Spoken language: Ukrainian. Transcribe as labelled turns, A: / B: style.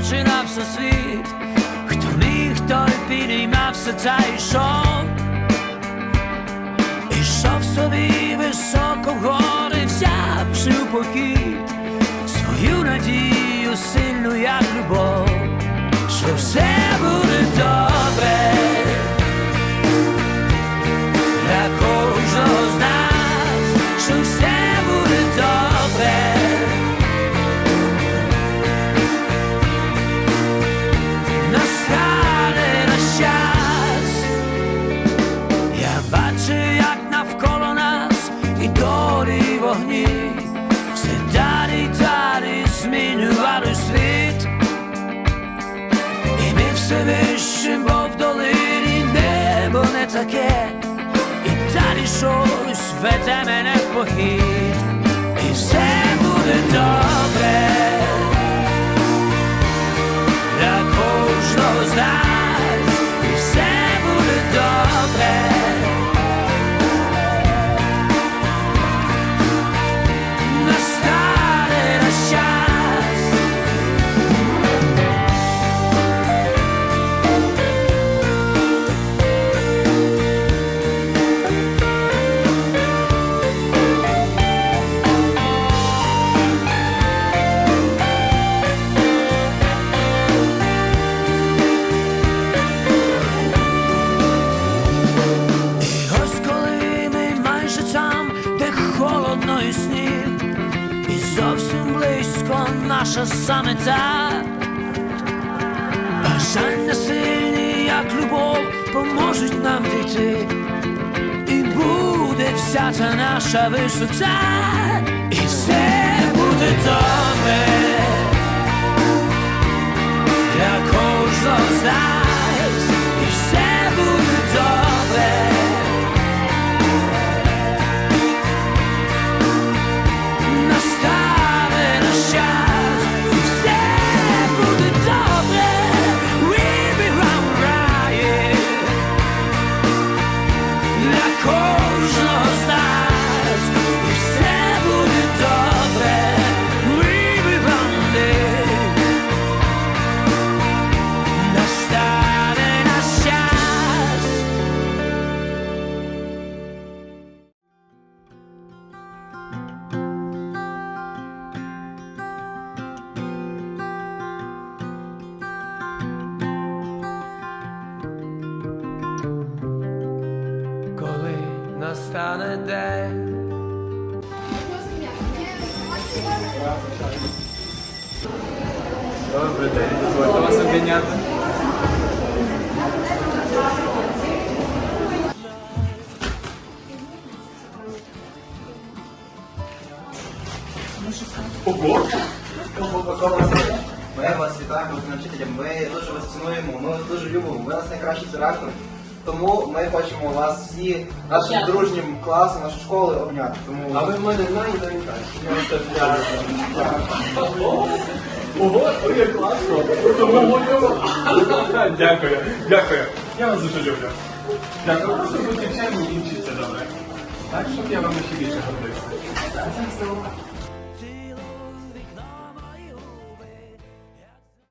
A: починався світ, хто міг, той підіймався, та йшов, ішов собі високо гори, взявши у похід свою надію, сильну, як любов, що все. Все вище, бо в долині небо не таке, і далі щось веде мене в похід, і все буде добре наша ця Бажання сильні, як любов, поможуть нам дійти, і буде вся та наша висоця і все настане день.
B: Добрий день, дозвольте вас обійняти.
C: Ми вас вітаємо з ми дуже вас цінуємо, ми вас дуже любимо, ви нас найкращий директор. Тому ми хочемо вас всі нашим дружнім класом, нашої школи обняти. Тому
B: А ви в мене дякую. Ого, ой, як класно. Дякую, дякую. Я вас дуже люблю. Дякую, просто будьте вчені і вчіться добре. Так, щоб я вам ще більше гордився.